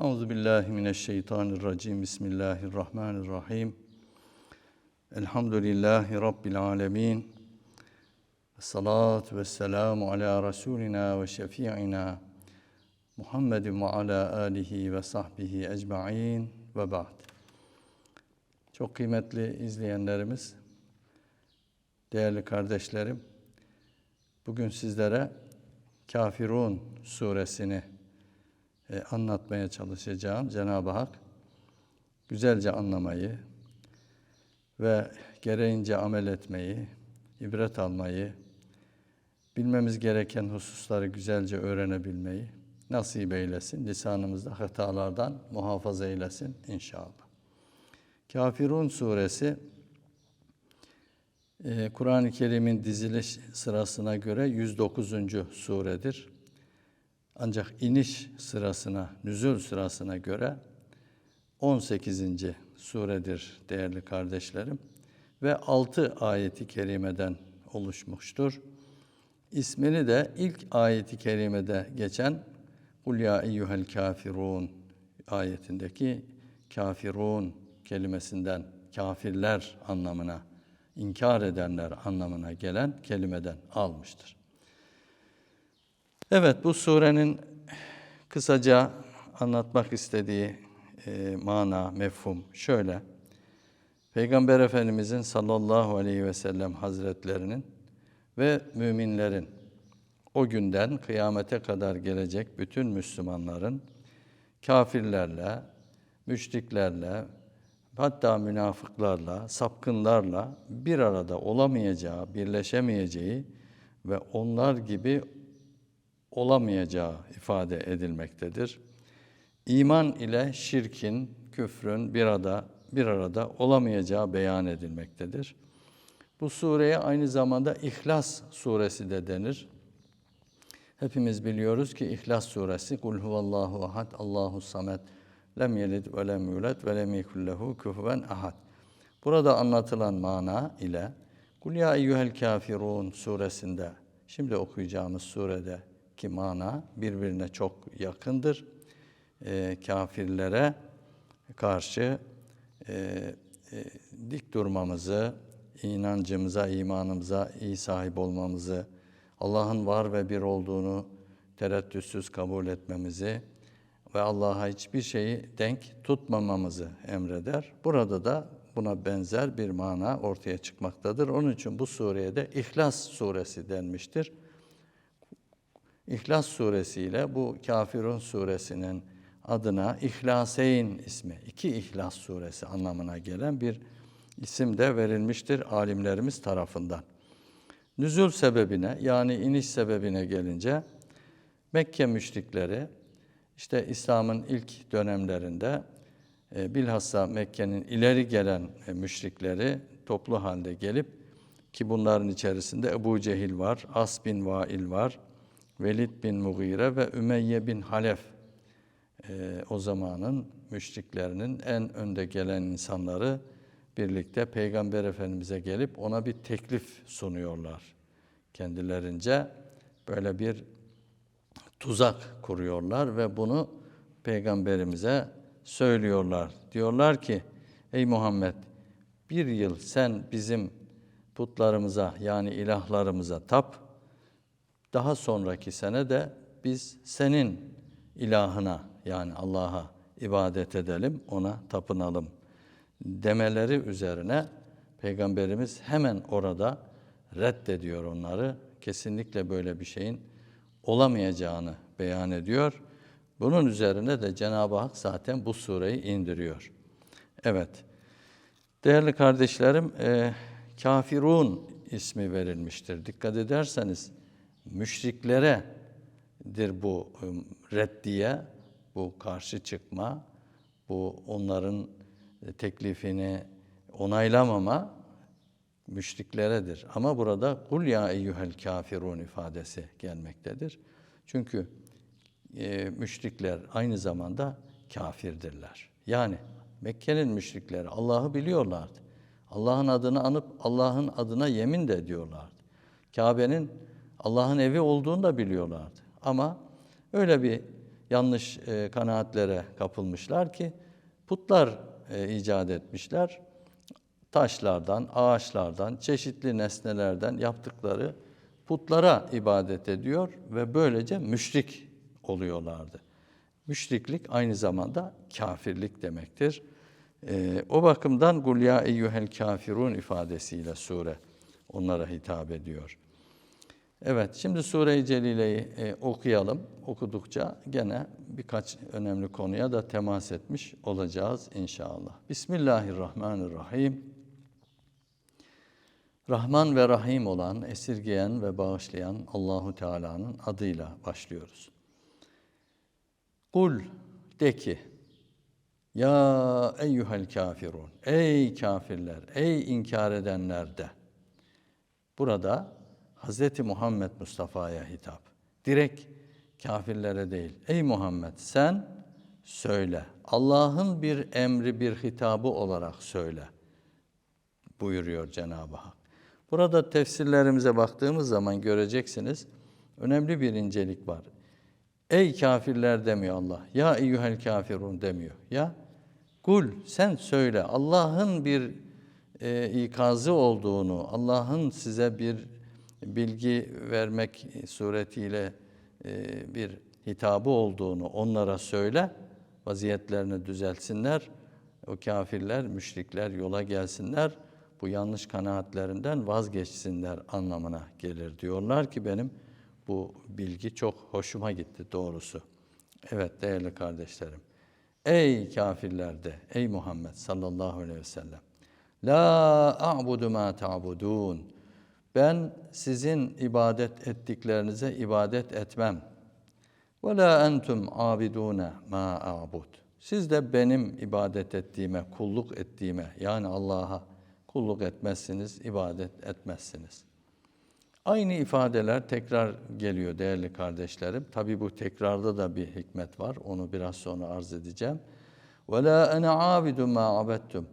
Euzu billahi mineşşeytanirracim. Bismillahirrahmanirrahim. Elhamdülillahi rabbil alamin. Salatu vesselamu ala rasulina ve şefi'ina Muhammedin ve ala alihi ve sahbihi ecmaîn ve ba'd. Çok kıymetli izleyenlerimiz, değerli kardeşlerim, bugün sizlere Kafirun suresini e, anlatmaya çalışacağım. Cenab-ı Hak güzelce anlamayı ve gereğince amel etmeyi, ibret almayı, bilmemiz gereken hususları güzelce öğrenebilmeyi nasip eylesin. Lisanımızda hatalardan muhafaza eylesin inşallah. Kafirun suresi e, Kur'an-ı Kerim'in diziliş sırasına göre 109. suredir. Ancak iniş sırasına, nüzul sırasına göre 18. suredir değerli kardeşlerim. Ve 6 ayeti kerimeden oluşmuştur. İsmini de ilk ayeti kerimede geçen Kul ya eyyuhel kafirun ayetindeki kafirun kelimesinden kafirler anlamına, inkar edenler anlamına gelen kelimeden almıştır. Evet bu surenin kısaca anlatmak istediği e, mana, mefhum şöyle. Peygamber Efendimizin sallallahu aleyhi ve sellem hazretlerinin ve müminlerin o günden kıyamete kadar gelecek bütün Müslümanların kafirlerle, müşriklerle, hatta münafıklarla, sapkınlarla bir arada olamayacağı, birleşemeyeceği ve onlar gibi olamayacağı ifade edilmektedir. İman ile şirkin, küfrün bir arada bir arada olamayacağı beyan edilmektedir. Bu sureye aynı zamanda İhlas suresi de denir. Hepimiz biliyoruz ki İhlas suresi Kul huvallahu ahad Allahu samet lem yelid ve lem yulad ve lem yekul lehu kufuven ahad. Burada anlatılan mana ile Kul ya eyyuhel kafirun suresinde şimdi okuyacağımız surede ki mana birbirine çok yakındır. E, kafirlere karşı e, e, dik durmamızı, inancımıza, imanımıza iyi sahip olmamızı, Allah'ın var ve bir olduğunu tereddütsüz kabul etmemizi ve Allah'a hiçbir şeyi denk tutmamamızı emreder. Burada da buna benzer bir mana ortaya çıkmaktadır. Onun için bu sureye de İhlas suresi denmiştir. İhlas suresiyle bu Kafirun suresinin adına İhlaseyn ismi, iki İhlas suresi anlamına gelen bir isim de verilmiştir alimlerimiz tarafından. Nüzul sebebine yani iniş sebebine gelince Mekke müşrikleri işte İslam'ın ilk dönemlerinde e, bilhassa Mekke'nin ileri gelen e, müşrikleri toplu halde gelip ki bunların içerisinde Ebu Cehil var, As bin Vail var, Velid bin Mughire ve Ümeyye bin Halef e, o zamanın müşriklerinin en önde gelen insanları birlikte Peygamber Efendimiz'e gelip ona bir teklif sunuyorlar. Kendilerince böyle bir tuzak kuruyorlar ve bunu Peygamberimize söylüyorlar. Diyorlar ki ey Muhammed bir yıl sen bizim putlarımıza yani ilahlarımıza tap. Daha sonraki sene de biz senin ilahına yani Allah'a ibadet edelim, ona tapınalım demeleri üzerine Peygamberimiz hemen orada reddediyor onları. Kesinlikle böyle bir şeyin olamayacağını beyan ediyor. Bunun üzerine de Cenab-ı Hak zaten bu sureyi indiriyor. Evet, değerli kardeşlerim, e, kafirun ismi verilmiştir. Dikkat ederseniz müşrikleredir bu e, reddiye, bu karşı çıkma, bu onların teklifini onaylamama müşrikleredir. Ama burada kul ya eyyuhel kafirun ifadesi gelmektedir. Çünkü e, müşrikler aynı zamanda kafirdirler. Yani Mekke'nin müşrikleri Allah'ı biliyorlardı. Allah'ın adını anıp Allah'ın adına yemin de ediyorlardı. Kabe'nin Allah'ın evi olduğunu da biliyorlardı. Ama öyle bir yanlış e, kanaatlere kapılmışlar ki putlar e, icat etmişler. Taşlardan, ağaçlardan, çeşitli nesnelerden yaptıkları putlara ibadet ediyor ve böylece müşrik oluyorlardı. Müşriklik aynı zamanda kafirlik demektir. Ee, o bakımdan "Kul ya eyyuhel kafirun" ifadesiyle sure onlara hitap ediyor. Evet, şimdi Sure-i Celile'yi e, okuyalım. Okudukça gene birkaç önemli konuya da temas etmiş olacağız inşallah. Bismillahirrahmanirrahim. Rahman ve Rahim olan, esirgeyen ve bağışlayan Allahu Teala'nın adıyla başlıyoruz. Kul de ki, ya eyyuhel kafirun, ey kafirler, ey inkar edenler de. Burada Hz. Muhammed Mustafa'ya hitap. Direkt kafirlere değil. Ey Muhammed sen söyle. Allah'ın bir emri, bir hitabı olarak söyle buyuruyor Cenab-ı Hak. Burada tefsirlerimize baktığımız zaman göreceksiniz önemli bir incelik var. Ey kafirler demiyor Allah. Ya eyyuhel kafirun demiyor. Ya kul sen söyle. Allah'ın bir e, ikazı olduğunu, Allah'ın size bir bilgi vermek suretiyle e, bir hitabı olduğunu onlara söyle. Vaziyetlerini düzeltsinler. O kafirler, müşrikler yola gelsinler. Bu yanlış kanaatlerinden vazgeçsinler anlamına gelir. Diyorlar ki benim bu bilgi çok hoşuma gitti doğrusu. Evet değerli kardeşlerim. Ey kafirler de, ey Muhammed sallallahu aleyhi ve sellem. La a'budu ma ta'budun. Ben sizin ibadet ettiklerinize ibadet etmem. Ve la entum abidune ma a'bud. Siz de benim ibadet ettiğime, kulluk ettiğime yani Allah'a kulluk etmezsiniz, ibadet etmezsiniz. Aynı ifadeler tekrar geliyor değerli kardeşlerim. Tabi bu tekrarda da bir hikmet var. Onu biraz sonra arz edeceğim. Ve la ene abidu ma abettum.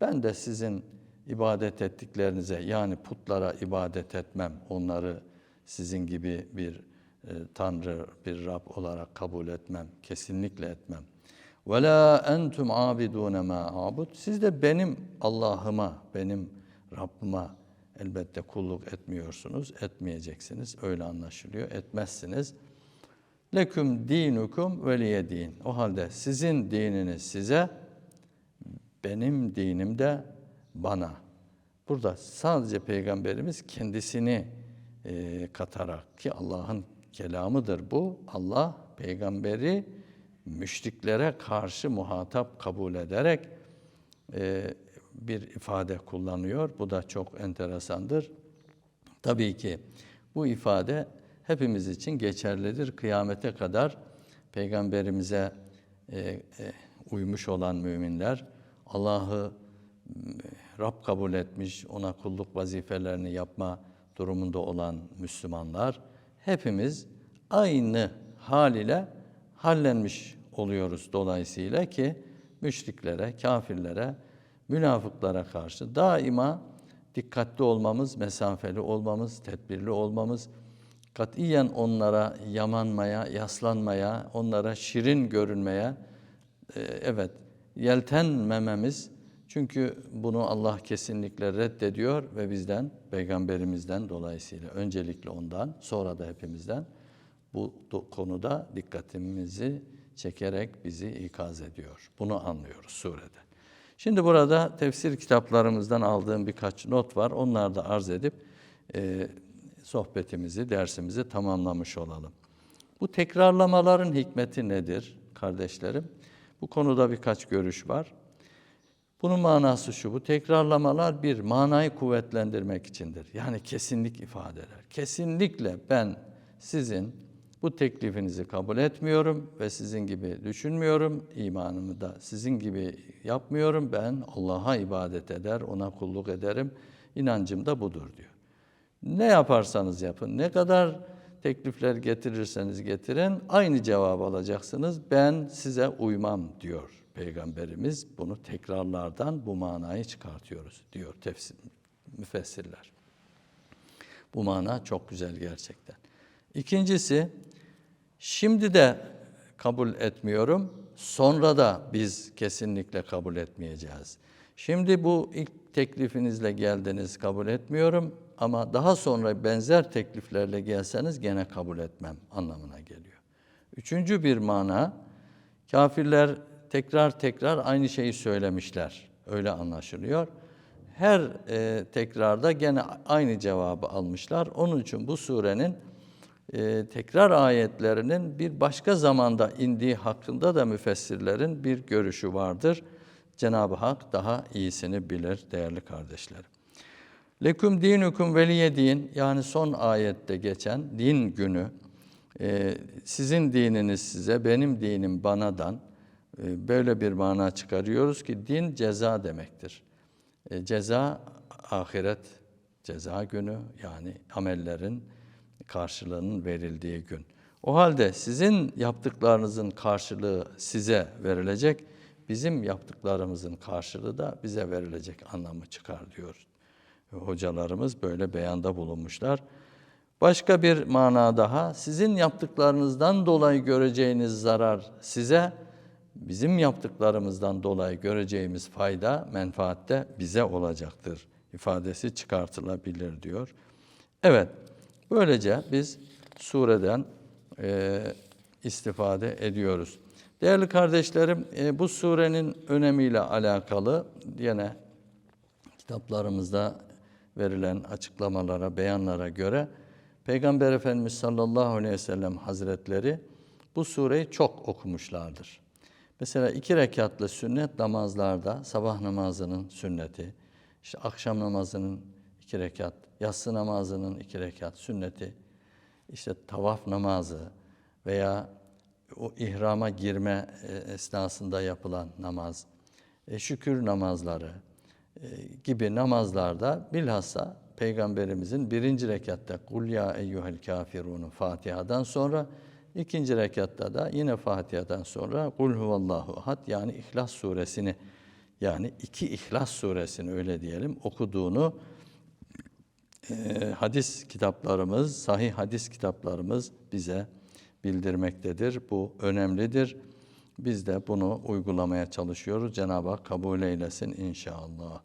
Ben de sizin ibadet ettiklerinize yani putlara ibadet etmem. Onları sizin gibi bir e, tanrı, bir Rab olarak kabul etmem. Kesinlikle etmem. Ve la entum abidune ma abud. Siz de benim Allah'ıma, benim Rabbime elbette kulluk etmiyorsunuz, etmeyeceksiniz. Öyle anlaşılıyor. Etmezsiniz. Leküm dinukum veliye din. O halde sizin dininiz size, benim dinim de bana. Burada sadece Peygamberimiz kendisini e, katarak ki Allah'ın kelamıdır bu. Allah peygamberi müşriklere karşı muhatap kabul ederek e, bir ifade kullanıyor. Bu da çok enteresandır. Tabii ki bu ifade hepimiz için geçerlidir. Kıyamete kadar peygamberimize e, e, uymuş olan müminler Allah'ı Rab kabul etmiş, ona kulluk vazifelerini yapma durumunda olan Müslümanlar hepimiz aynı hal ile hallenmiş oluyoruz dolayısıyla ki müşriklere, kafirlere, münafıklara karşı daima dikkatli olmamız, mesafeli olmamız, tedbirli olmamız, katiyen onlara yamanmaya, yaslanmaya, onlara şirin görünmeye, e, evet yeltenmememiz. Çünkü bunu Allah kesinlikle reddediyor ve bizden, peygamberimizden dolayısıyla öncelikle ondan, sonra da hepimizden bu konuda dikkatimizi çekerek bizi ikaz ediyor. Bunu anlıyoruz surede. Şimdi burada tefsir kitaplarımızdan aldığım birkaç not var. Onları da arz edip e, sohbetimizi, dersimizi tamamlamış olalım. Bu tekrarlamaların hikmeti nedir kardeşlerim? Bu konuda birkaç görüş var. Bunun manası şu, bu tekrarlamalar bir manayı kuvvetlendirmek içindir. Yani kesinlik ifadeler. Kesinlikle ben sizin bu teklifinizi kabul etmiyorum ve sizin gibi düşünmüyorum. İmanımı da sizin gibi yapmıyorum. Ben Allah'a ibadet eder, ona kulluk ederim. İnancım da budur diyor. Ne yaparsanız yapın, ne kadar teklifler getirirseniz getirin aynı cevap alacaksınız. Ben size uymam diyor Peygamberimiz. Bunu tekrarlardan bu manayı çıkartıyoruz diyor tefsir, müfessirler. Bu mana çok güzel gerçekten. İkincisi, şimdi de kabul etmiyorum. Sonra da biz kesinlikle kabul etmeyeceğiz. Şimdi bu ilk teklifinizle geldiniz kabul etmiyorum ama daha sonra benzer tekliflerle gelseniz gene kabul etmem anlamına geliyor. Üçüncü bir mana kafirler tekrar tekrar aynı şeyi söylemişler. Öyle anlaşılıyor. Her e, tekrarda gene aynı cevabı almışlar. Onun için bu surenin e, tekrar ayetlerinin bir başka zamanda indiği hakkında da müfessirlerin bir görüşü vardır. Cenab-ı Hak daha iyisini bilir değerli kardeşlerim. Leküm dinukum veliye din yani son ayette geçen din günü e, sizin dininiz size benim dinim banadan böyle bir mana çıkarıyoruz ki din ceza demektir. E, ceza ahiret ceza günü yani amellerin karşılığının verildiği gün. O halde sizin yaptıklarınızın karşılığı size verilecek, bizim yaptıklarımızın karşılığı da bize verilecek anlamı çıkar diyor. Hocalarımız böyle beyanda bulunmuşlar. Başka bir mana daha, sizin yaptıklarınızdan dolayı göreceğiniz zarar size, bizim yaptıklarımızdan dolayı göreceğimiz fayda, menfaat de bize olacaktır ifadesi çıkartılabilir diyor. Evet, böylece biz sureden e, istifade ediyoruz. Değerli kardeşlerim, e, bu surenin önemiyle alakalı yine kitaplarımızda verilen açıklamalara, beyanlara göre Peygamber Efendimiz sallallahu aleyhi ve sellem hazretleri bu sureyi çok okumuşlardır. Mesela iki rekatlı sünnet namazlarda sabah namazının sünneti, işte akşam namazının iki rekat, yatsı namazının iki rekat sünneti, işte tavaf namazı veya o ihrama girme e, esnasında yapılan namaz, e, şükür namazları e, gibi namazlarda bilhassa Peygamberimizin birinci rekatta Kul ya eyyuhel kafirunun Fatiha'dan sonra ikinci rekatta da yine Fatiha'dan sonra Kul huvallahu ahad yani İhlas suresini yani iki İhlas suresini öyle diyelim okuduğunu e, hadis kitaplarımız, sahih hadis kitaplarımız bize bildirmektedir. Bu önemlidir. Biz de bunu uygulamaya çalışıyoruz. Cenab-ı Hak kabul eylesin inşallah.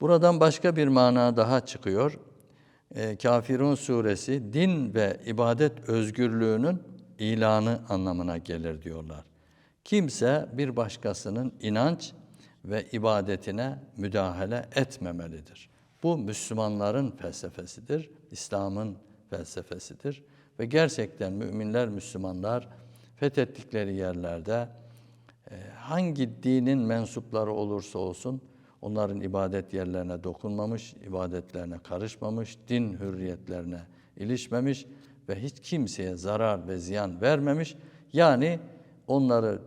Buradan başka bir mana daha çıkıyor. E, Kafirun suresi din ve ibadet özgürlüğünün ilanı anlamına gelir diyorlar. Kimse bir başkasının inanç ve ibadetine müdahale etmemelidir. Bu Müslümanların felsefesidir, İslam'ın felsefesidir ve gerçekten müminler, Müslümanlar fethettikleri yerlerde e, hangi dinin mensupları olursa olsun onların ibadet yerlerine dokunmamış, ibadetlerine karışmamış, din hürriyetlerine ilişmemiş ve hiç kimseye zarar ve ziyan vermemiş. Yani onları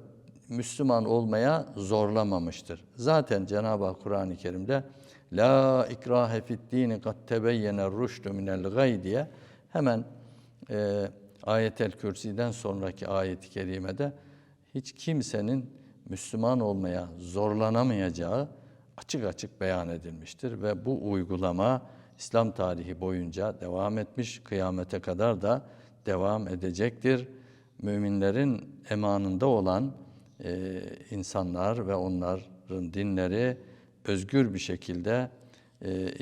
Müslüman olmaya zorlamamıştır. Zaten Cenab-ı Hak Kur'an-ı Kerim'de La ikrahe fid dini kad tebeyyene rüştü minel gay diye hemen e, ayetel kürsiden sonraki ayet-i kerimede hiç kimsenin Müslüman olmaya zorlanamayacağı açık açık beyan edilmiştir ve bu uygulama İslam tarihi boyunca devam etmiş, kıyamete kadar da devam edecektir. Müminlerin emanında olan e, insanlar ve onların dinleri özgür bir şekilde e,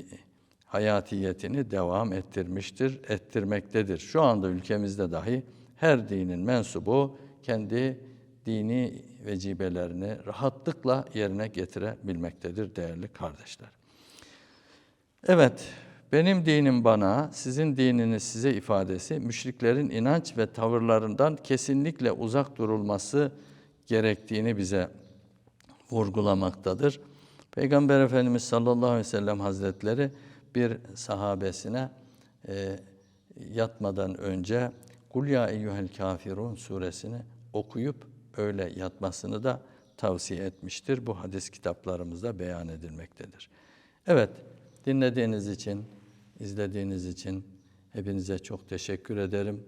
hayatiyetini devam ettirmiştir, ettirmektedir. Şu anda ülkemizde dahi her dinin mensubu kendi dini vecibelerini rahatlıkla yerine getirebilmektedir değerli kardeşler. Evet, benim dinim bana, sizin dininiz size ifadesi müşriklerin inanç ve tavırlarından kesinlikle uzak durulması gerektiğini bize vurgulamaktadır. Peygamber Efendimiz sallallahu aleyhi ve sellem hazretleri bir sahabesine e, yatmadan önce Kul ya eyyuhel kafirun suresini okuyup öyle yatmasını da tavsiye etmiştir. Bu hadis kitaplarımızda beyan edilmektedir. Evet, dinlediğiniz için, izlediğiniz için hepinize çok teşekkür ederim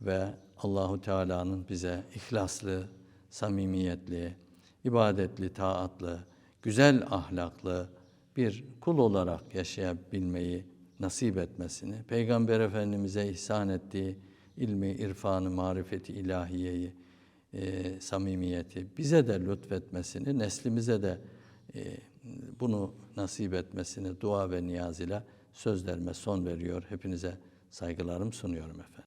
ve Allahu Teala'nın bize ihlaslı, samimiyetli, ibadetli, taatlı, güzel ahlaklı bir kul olarak yaşayabilmeyi nasip etmesini, Peygamber Efendimiz'e ihsan ettiği ilmi, irfanı, marifeti, ilahiyeyi, e, samimiyeti bize de lütfetmesini, neslimize de e, bunu nasip etmesini dua ve niyaz ile sözlerime son veriyor. Hepinize saygılarımı sunuyorum efendim.